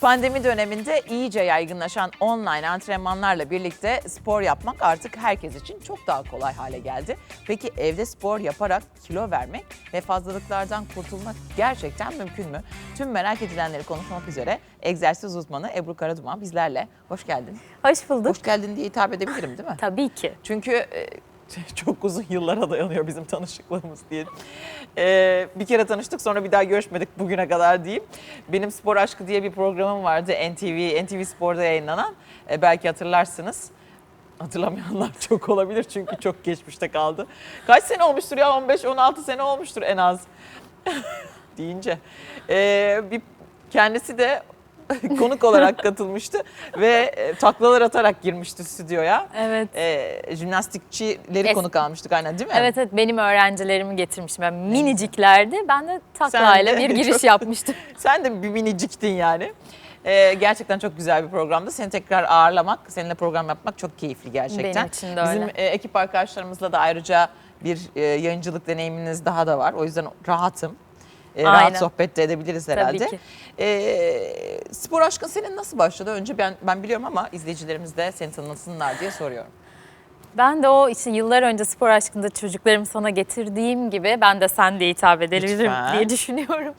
Pandemi döneminde iyice yaygınlaşan online antrenmanlarla birlikte spor yapmak artık herkes için çok daha kolay hale geldi. Peki evde spor yaparak kilo vermek ve fazlalıklardan kurtulmak gerçekten mümkün mü? Tüm merak edilenleri konuşmak üzere egzersiz uzmanı Ebru Karaduman bizlerle. Hoş geldin. Hoş bulduk. Hoş geldin diye hitap edebilirim değil mi? Tabii ki. Çünkü e, çok uzun yıllara dayanıyor bizim tanışıklığımız diye. E, bir kere tanıştık sonra bir daha görüşmedik bugüne kadar diyeyim. Benim Spor Aşkı diye bir programım vardı NTV, NTV Spor'da yayınlanan. E, belki hatırlarsınız. Hatırlamayanlar çok olabilir çünkü çok geçmişte kaldı. Kaç sene olmuştur ya 15-16 sene olmuştur en az deyince. E, bir kendisi de konuk olarak katılmıştı ve e, taklalar atarak girmişti stüdyoya. Evet. E, jimnastikçileri Es- konuk almıştık aynen değil mi? Evet evet benim öğrencilerimi getirmiştim. Ben miniciklerdi. Ben de taklayla de bir giriş çok- yapmıştım. Sen de bir miniciktin yani. E, gerçekten çok güzel bir programdı. Seni tekrar ağırlamak, seninle program yapmak çok keyifli gerçekten. Benim için de öyle. Bizim e, ekip arkadaşlarımızla da ayrıca bir e, yayıncılık deneyiminiz daha da var. O yüzden rahatım. E, rahat Aynen. sohbet de edebiliriz Tabii herhalde. ki. E, spor aşkın senin nasıl başladı? Önce ben ben biliyorum ama izleyicilerimiz de seni tanısınlar diye soruyorum. Ben de o işte yıllar önce spor aşkında çocuklarımı sana getirdiğim gibi ben de sen diye hitap edebilirim Lütfen. diye düşünüyorum.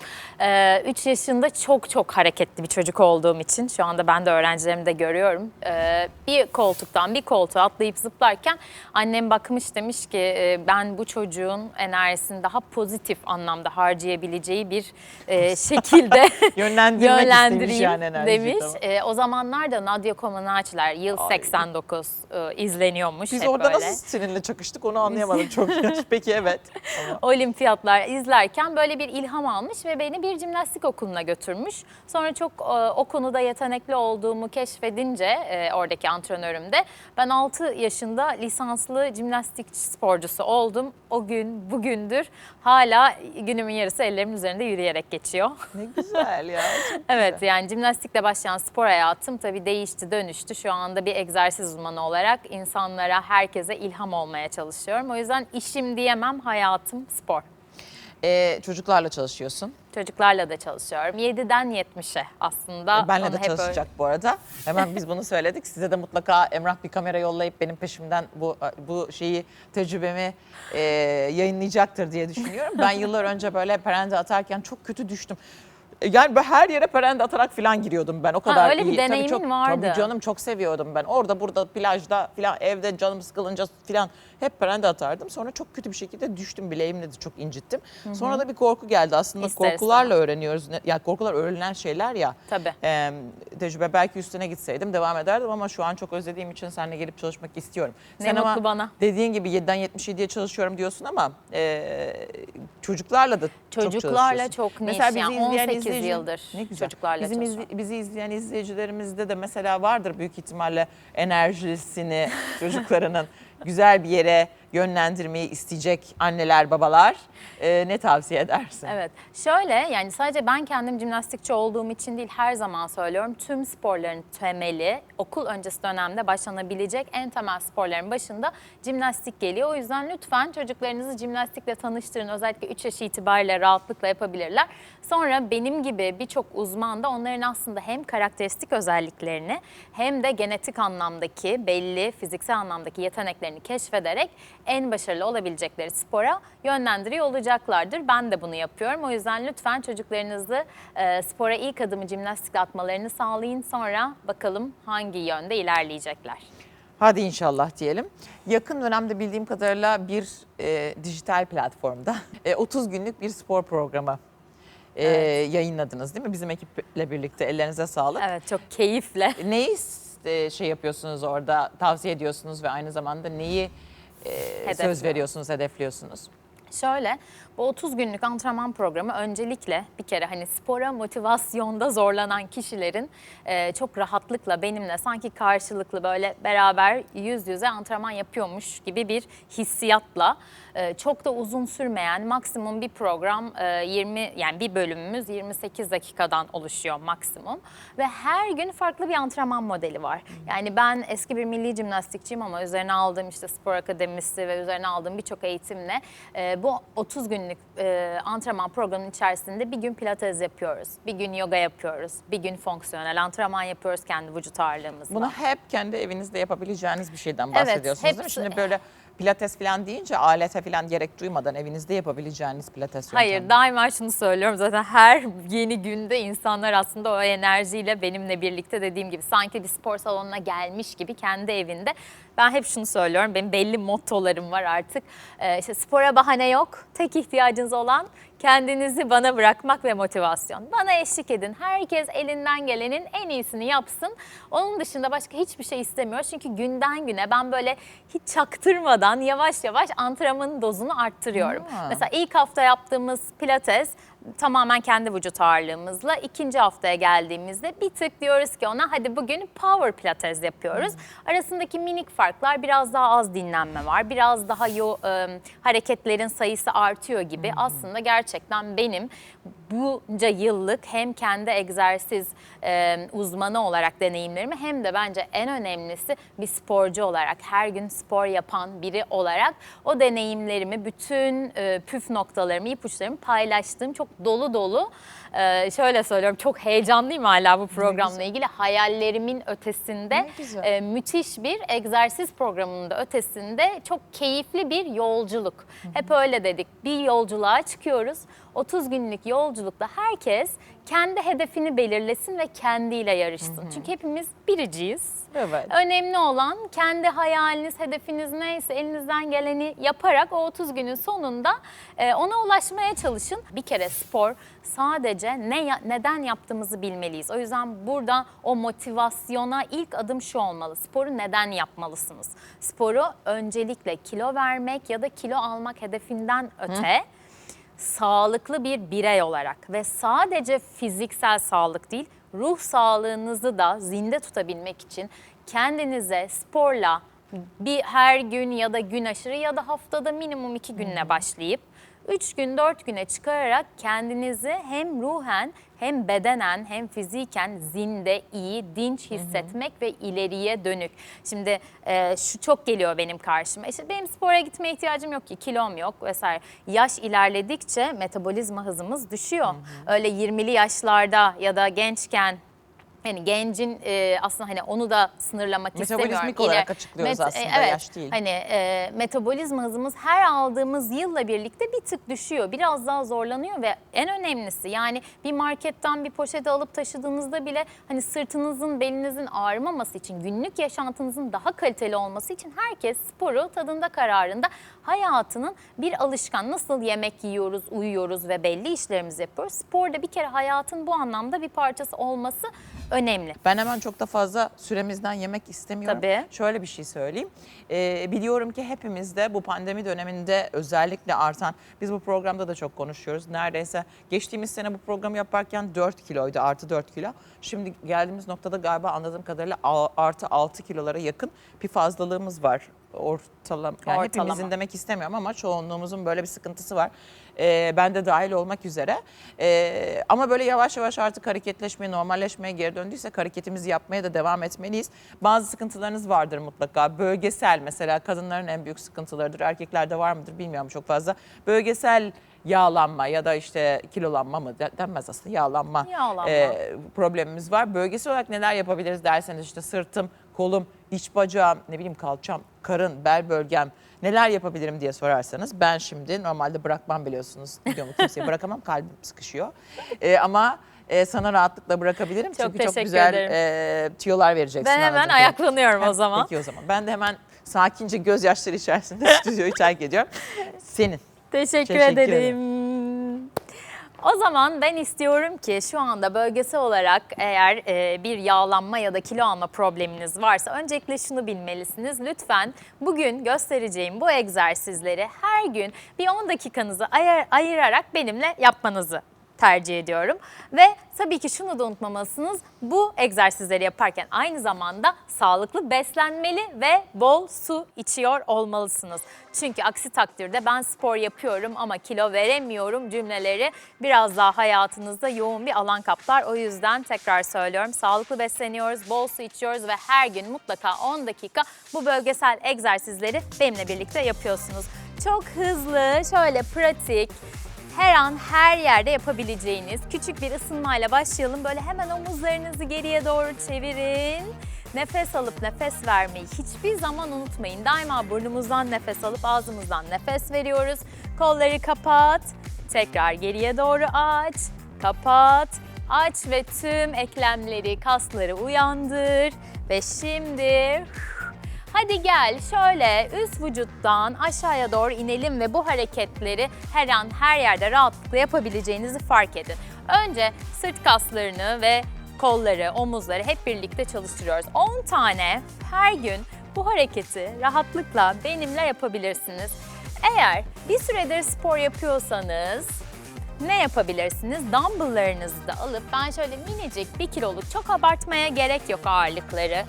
3 yaşında çok çok hareketli bir çocuk olduğum için şu anda ben de öğrencilerimi de görüyorum. Ee, bir koltuktan bir koltuğa atlayıp zıplarken annem bakmış demiş ki e, ben bu çocuğun enerjisini daha pozitif anlamda harcayabileceği bir e, şekilde Yönlendirmek yönlendireyim yani enerjiyi, demiş. tamam. Ee, o zamanlar da Nadia Comaneci'ler yıl Ay. 89 e, izleniyormuş Biz orada böyle. nasıl seninle çakıştık onu anlayamadım çok. Peki evet. Ama- olimpiyatlar izlerken böyle bir ilham almış ve beni bir jimnastik okuluna götürmüş. Sonra çok e, o konuda yetenekli olduğumu keşfedince e, oradaki antrenörüm de ben 6 yaşında lisanslı jimnastik sporcusu oldum. O gün bugündür hala günümün yarısı ellerimin üzerinde yürüyerek geçiyor. Ne güzel ya. Evet güzel. yani jimnastikle başlayan spor hayatım tabii değişti dönüştü. Şu anda bir egzersiz uzmanı olarak insanlara, herkese ilham olmaya çalışıyorum. O yüzden işim diyemem, hayatım spor. Ee, çocuklarla çalışıyorsun. Çocuklarla da çalışıyorum. 7'den 70'e aslında. Benle onu de hep öyle- çalışacak bu arada. Hemen biz bunu söyledik. Size de mutlaka Emrah bir kamera yollayıp benim peşimden bu bu şeyi tecrübemi e, yayınlayacaktır diye düşünüyorum. Ben yıllar önce böyle perende atarken çok kötü düştüm. E, Yani ben her yere perende atarak falan giriyordum ben. O kadar öyle bir iyi. Tabii deneyimin çok, vardı. Tabii canım çok seviyordum ben. Orada burada plajda falan evde canım sıkılınca falan hep perende atardım. Sonra çok kötü bir şekilde düştüm bileğimle de çok incittim. Sonra da bir korku geldi. Aslında İster korkularla öğreniyoruz. Ne- Yani korkular öğrenilen şeyler ya. Tabii. Ee, tecrübe belki üstüne gitseydim devam ederdim ama şu an çok özlediğim için seninle gelip çalışmak istiyorum. Ne Sen ama mutlu bana. Dediğin gibi 7'den 77'ye çalışıyorum diyorsun ama e, çocuklarla da çok Çocuklarla çok niş. Mesela bizi Yani izleyen 18 izleyici- yıldır ne güzel. çocuklarla Bizim izle- bizi izleyen izleyicilerimizde de mesela vardır büyük ihtimalle enerjisini çocuklarının güzel bir yere yönlendirmeyi isteyecek anneler, babalar. E, ne tavsiye edersin? Evet. Şöyle yani sadece ben kendim jimnastikçi olduğum için değil her zaman söylüyorum. Tüm sporların temeli okul öncesi dönemde başlanabilecek en temel sporların başında jimnastik geliyor. O yüzden lütfen çocuklarınızı jimnastikle tanıştırın. Özellikle 3 yaş itibariyle rahatlıkla yapabilirler. Sonra benim gibi birçok uzman da onların aslında hem karakteristik özelliklerini hem de genetik anlamdaki belli fiziksel anlamdaki yeteneklerini keşfederek en başarılı olabilecekleri spora yönlendiriyor olacaklardır. Ben de bunu yapıyorum. O yüzden lütfen çocuklarınızı e, spora ilk adımı jimnastikle atmalarını sağlayın. Sonra bakalım hangi yönde ilerleyecekler. Hadi inşallah diyelim. Yakın dönemde bildiğim kadarıyla bir e, dijital platformda e, 30 günlük bir spor programı e, yayınladınız değil mi? Bizim ekiple birlikte ellerinize sağlık. Evet çok keyifle. Neyi e, şey yapıyorsunuz orada tavsiye ediyorsunuz ve aynı zamanda neyi e, söz veriyorsunuz, hedefliyorsunuz? Şöyle bu 30 günlük antrenman programı öncelikle bir kere hani spora motivasyonda zorlanan kişilerin e, çok rahatlıkla benimle sanki karşılıklı böyle beraber yüz yüze antrenman yapıyormuş gibi bir hissiyatla e, çok da uzun sürmeyen maksimum bir program e, 20 yani bir bölümümüz 28 dakikadan oluşuyor maksimum ve her gün farklı bir antrenman modeli var. Yani ben eski bir milli jimnastikçiyim ama üzerine aldığım işte spor akademisi ve üzerine aldığım birçok eğitimle e, bu 30 günlük günlük e, antrenman programının içerisinde bir gün pilates yapıyoruz, bir gün yoga yapıyoruz, bir gün fonksiyonel antrenman yapıyoruz kendi vücut ağırlığımızla. Bunu hep kendi evinizde yapabileceğiniz bir şeyden Evet, bahsediyorsunuz değil mi? Şimdi böyle pilates falan deyince alete falan gerek duymadan evinizde yapabileceğiniz pilates yöntemi. Hayır daima şunu söylüyorum zaten her yeni günde insanlar aslında o enerjiyle benimle birlikte dediğim gibi sanki bir spor salonuna gelmiş gibi kendi evinde. Ben hep şunu söylüyorum benim belli mottolarım var artık. Ee, işte spora bahane yok. Tek ihtiyacınız olan kendinizi bana bırakmak ve motivasyon. Bana eşlik edin. Herkes elinden gelenin en iyisini yapsın. Onun dışında başka hiçbir şey istemiyor. Çünkü günden güne ben böyle hiç çaktırmadan yavaş yavaş antrenmanın dozunu arttırıyorum. Ha. Mesela ilk hafta yaptığımız pilates tamamen kendi vücut ağırlığımızla. ikinci haftaya geldiğimizde bir tık diyoruz ki ona hadi bugün power pilates yapıyoruz. Arasındaki minik farklar biraz daha az dinlenme var. Biraz daha yo, e, hareketlerin sayısı artıyor gibi. Aslında gerçekten benim bunca yıllık hem kendi egzersiz e, uzmanı olarak deneyimlerimi hem de bence en önemlisi bir sporcu olarak her gün spor yapan biri olarak o deneyimlerimi bütün e, püf noktalarımı ipuçlarımı paylaştığım çok dolu dolu e, şöyle söylüyorum çok heyecanlıyım hala bu programla ilgili hayallerimin ötesinde e, müthiş bir egzersiz programının da ötesinde çok keyifli bir yolculuk. Hep öyle dedik. Bir yolculuğa çıkıyoruz. 30 günlük yolculukta herkes kendi hedefini belirlesin ve kendiyle yarışsın. Çünkü hepimiz biriciyiz. Evet. Önemli olan kendi hayaliniz, hedefiniz neyse elinizden geleni yaparak o 30 günün sonunda e, ona ulaşmaya çalışın. Bir kere spor sadece ne neden yaptığımızı bilmeliyiz. O yüzden burada o motivasyona ilk adım şu olmalı. Sporu neden yapmalısınız? Sporu öncelikle kilo vermek ya da kilo almak hedefinden öte sağlıklı bir birey olarak ve sadece fiziksel sağlık değil, ruh sağlığınızı da zinde tutabilmek için kendinize sporla bir her gün ya da gün aşırı ya da haftada minimum iki günle başlayıp 3 gün 4 güne çıkararak kendinizi hem ruhen hem bedenen hem fiziken zinde, iyi, dinç hissetmek ve ileriye dönük. Şimdi e, şu çok geliyor benim karşıma. İşte benim spora gitmeye ihtiyacım yok ki, kilom yok vesaire. Yaş ilerledikçe metabolizma hızımız düşüyor. Öyle 20'li yaşlarda ya da gençken Hani gencin e, aslında hani onu da sınırlamak Metabolizmik istemiyorum. olarak açıklıyoruz aslında, yaş değil. Hani e, metabolizma hızımız her aldığımız yılla birlikte bir tık düşüyor. Biraz daha zorlanıyor ve en önemlisi yani bir marketten bir poşet alıp taşıdığınızda bile hani sırtınızın, belinizin ağrımaması için, günlük yaşantınızın daha kaliteli olması için herkes sporu tadında kararında hayatının bir alışkan. Nasıl yemek yiyoruz, uyuyoruz ve belli işlerimizi yapıyoruz. Sporda bir kere hayatın bu anlamda bir parçası olması önemli. Ben hemen çok da fazla süremizden yemek istemiyorum. Tabii. Şöyle bir şey söyleyeyim. Ee, biliyorum ki hepimizde bu pandemi döneminde özellikle artan, biz bu programda da çok konuşuyoruz. Neredeyse geçtiğimiz sene bu programı yaparken 4 kiloydu, artı 4 kilo. Şimdi geldiğimiz noktada galiba anladığım kadarıyla artı 6 kilolara yakın bir fazlalığımız var. Ortalama, yani Ortalama. hepimizin demek istemiyorum ama çoğunluğumuzun böyle bir sıkıntısı var. Ee, ben de dahil olmak üzere. Ee, ama böyle yavaş yavaş artık hareketleşmeye, normalleşmeye geri döndüysek hareketimizi yapmaya da devam etmeliyiz. Bazı sıkıntılarınız vardır mutlaka. Bölgesel mesela kadınların en büyük sıkıntılarıdır. Erkeklerde var mıdır bilmiyorum çok fazla. Bölgesel yağlanma ya da işte kilolanma mı de- denmez aslında yağlanma, Yağlanma. e, problemimiz var. Bölgesel olarak neler yapabiliriz derseniz işte sırtım, kolum, iç bacağım, ne bileyim kalçam, karın, bel bölgem neler yapabilirim diye sorarsanız ben şimdi normalde bırakmam biliyorsunuz. Videomu kimseye bırakamam kalbim sıkışıyor. E, ama e, sana rahatlıkla bırakabilirim. Çok Çünkü çok teşekkür güzel ederim. e, tüyolar vereceksin. Ben hemen anladığım ayaklanıyorum o zaman. Peki o zaman. Ben de hemen sakince gözyaşları içerisinde stüdyoyu terk ediyorum. Senin. Teşekkür, Teşekkür ederim. O zaman ben istiyorum ki şu anda bölgesel olarak eğer e, bir yağlanma ya da kilo alma probleminiz varsa öncelikle şunu bilmelisiniz. Lütfen bugün göstereceğim bu egzersizleri her gün bir 10 dakikanızı ayır- ayırarak benimle yapmanızı tercih ediyorum. Ve tabii ki şunu da unutmamalısınız. Bu egzersizleri yaparken aynı zamanda sağlıklı beslenmeli ve bol su içiyor olmalısınız. Çünkü aksi takdirde ben spor yapıyorum ama kilo veremiyorum cümleleri biraz daha hayatınızda yoğun bir alan kaplar. O yüzden tekrar söylüyorum sağlıklı besleniyoruz, bol su içiyoruz ve her gün mutlaka 10 dakika bu bölgesel egzersizleri benimle birlikte yapıyorsunuz. Çok hızlı, şöyle pratik, her an her yerde yapabileceğiniz küçük bir ısınmayla başlayalım. Böyle hemen omuzlarınızı geriye doğru çevirin. Nefes alıp nefes vermeyi hiçbir zaman unutmayın. Daima burnumuzdan nefes alıp ağzımızdan nefes veriyoruz. Kolları kapat. Tekrar geriye doğru aç. Kapat. Aç ve tüm eklemleri, kasları uyandır. Ve şimdi Hadi gel şöyle üst vücuttan aşağıya doğru inelim ve bu hareketleri her an her yerde rahatlıkla yapabileceğinizi fark edin. Önce sırt kaslarını ve kolları, omuzları hep birlikte çalıştırıyoruz. 10 tane her gün bu hareketi rahatlıkla benimle yapabilirsiniz. Eğer bir süredir spor yapıyorsanız ne yapabilirsiniz? Dumbbell'larınızı da alıp ben şöyle minicik bir kiloluk çok abartmaya gerek yok ağırlıkları.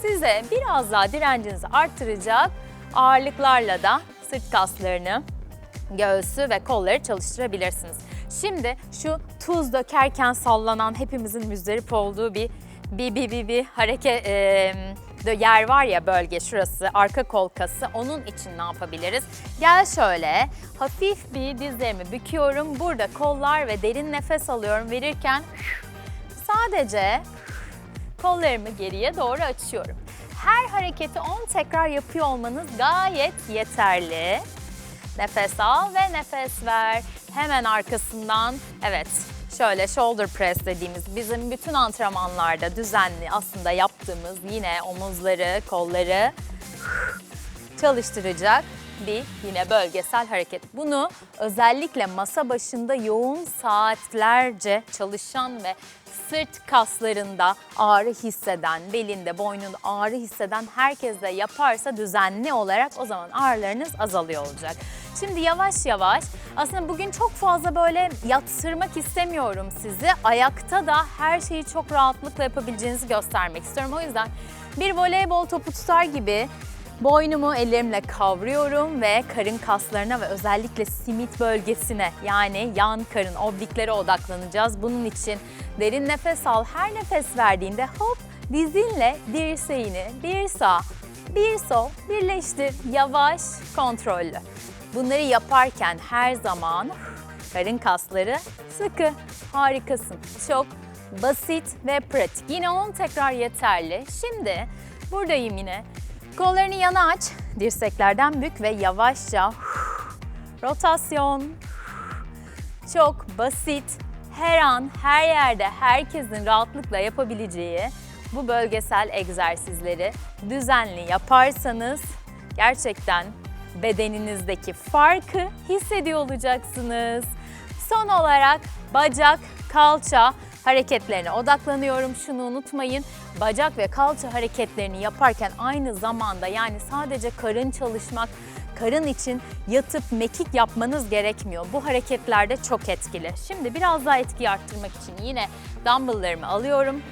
Size biraz daha direncinizi arttıracak ağırlıklarla da sırt kaslarını, göğsü ve kolları çalıştırabilirsiniz. Şimdi şu tuz dökerken sallanan hepimizin müzdarip olduğu bir bir bir bir, bir hareket e, yer var ya bölge şurası arka kol kası onun için ne yapabiliriz? Gel şöyle hafif bir dizlerimi büküyorum. Burada kollar ve derin nefes alıyorum verirken sadece kollarımı geriye doğru açıyorum. Her hareketi 10 tekrar yapıyor olmanız gayet yeterli. Nefes al ve nefes ver. Hemen arkasından evet şöyle shoulder press dediğimiz bizim bütün antrenmanlarda düzenli aslında yaptığımız yine omuzları, kolları çalıştıracak bir yine bölgesel hareket. Bunu özellikle masa başında yoğun saatlerce çalışan ve sırt kaslarında ağrı hisseden, belinde, boynunda ağrı hisseden herkes de yaparsa düzenli olarak o zaman ağrılarınız azalıyor olacak. Şimdi yavaş yavaş aslında bugün çok fazla böyle yatsırmak istemiyorum sizi. Ayakta da her şeyi çok rahatlıkla yapabileceğinizi göstermek istiyorum. O yüzden bir voleybol topu tutar gibi Boynumu ellerimle kavruyorum ve karın kaslarına ve özellikle simit bölgesine yani yan karın obliklere odaklanacağız. Bunun için derin nefes al. Her nefes verdiğinde hop dizinle dirseğini bir sağ bir sol birleştir. Yavaş, kontrollü. Bunları yaparken her zaman karın kasları sıkı. Harikasın. Çok basit ve pratik. Yine 10 tekrar yeterli. Şimdi buradayım yine. Kollarını yana aç, dirseklerden bük ve yavaşça rotasyon. Çok basit, her an, her yerde herkesin rahatlıkla yapabileceği bu bölgesel egzersizleri düzenli yaparsanız gerçekten bedeninizdeki farkı hissediyor olacaksınız. Son olarak bacak, kalça hareketlerine odaklanıyorum. Şunu unutmayın. Bacak ve kalça hareketlerini yaparken aynı zamanda yani sadece karın çalışmak, karın için yatıp mekik yapmanız gerekmiyor. Bu hareketler de çok etkili. Şimdi biraz daha etkiyi arttırmak için yine dumbbelllarımı alıyorum.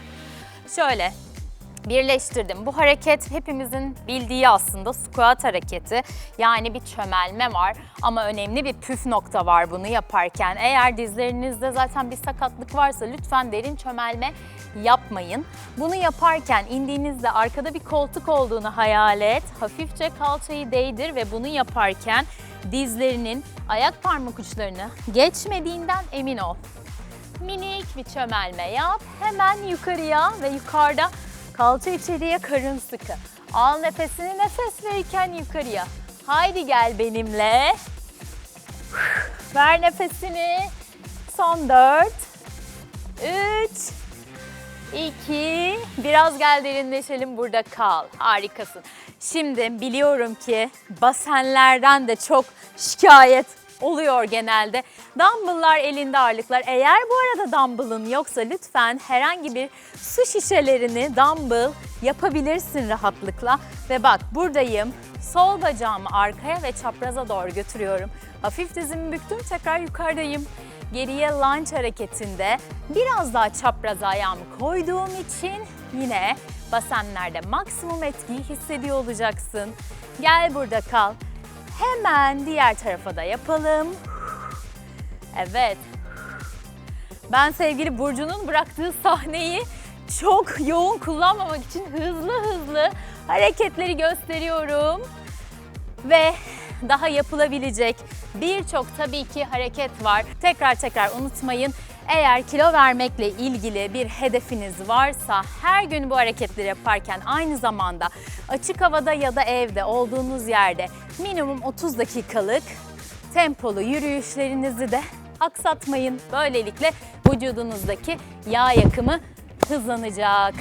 Şöyle birleştirdim. Bu hareket hepimizin bildiği aslında squat hareketi. Yani bir çömelme var ama önemli bir püf nokta var bunu yaparken. Eğer dizlerinizde zaten bir sakatlık varsa lütfen derin çömelme yapmayın. Bunu yaparken indiğinizde arkada bir koltuk olduğunu hayal et. Hafifçe kalçayı değdir ve bunu yaparken dizlerinin ayak parmak uçlarını geçmediğinden emin ol. Minik bir çömelme yap. Hemen yukarıya ve yukarıda kalça içeriye karın sıkı. Al nefesini nefes verirken yukarıya. Haydi gel benimle. Ver nefesini. Son 4 3 2 Biraz gel derinleşelim burada kal. Harikasın. Şimdi biliyorum ki basenlerden de çok şikayet oluyor genelde. Dumbbell'lar elinde ağırlıklar. Eğer bu arada dumbbell'ın yoksa lütfen herhangi bir su şişelerini dumbbell yapabilirsin rahatlıkla. Ve bak buradayım. Sol bacağımı arkaya ve çapraza doğru götürüyorum. Hafif dizimi büktüm tekrar yukarıdayım. Geriye lunge hareketinde biraz daha çapraza ayağımı koyduğum için yine basenlerde maksimum etkiyi hissediyor olacaksın. Gel burada kal. Hemen diğer tarafa da yapalım. Evet. Ben sevgili Burcu'nun bıraktığı sahneyi çok yoğun kullanmamak için hızlı hızlı hareketleri gösteriyorum. Ve daha yapılabilecek Birçok tabii ki hareket var. Tekrar tekrar unutmayın. Eğer kilo vermekle ilgili bir hedefiniz varsa her gün bu hareketleri yaparken aynı zamanda açık havada ya da evde olduğunuz yerde minimum 30 dakikalık tempolu yürüyüşlerinizi de aksatmayın. Böylelikle vücudunuzdaki yağ yakımı hızlanacak.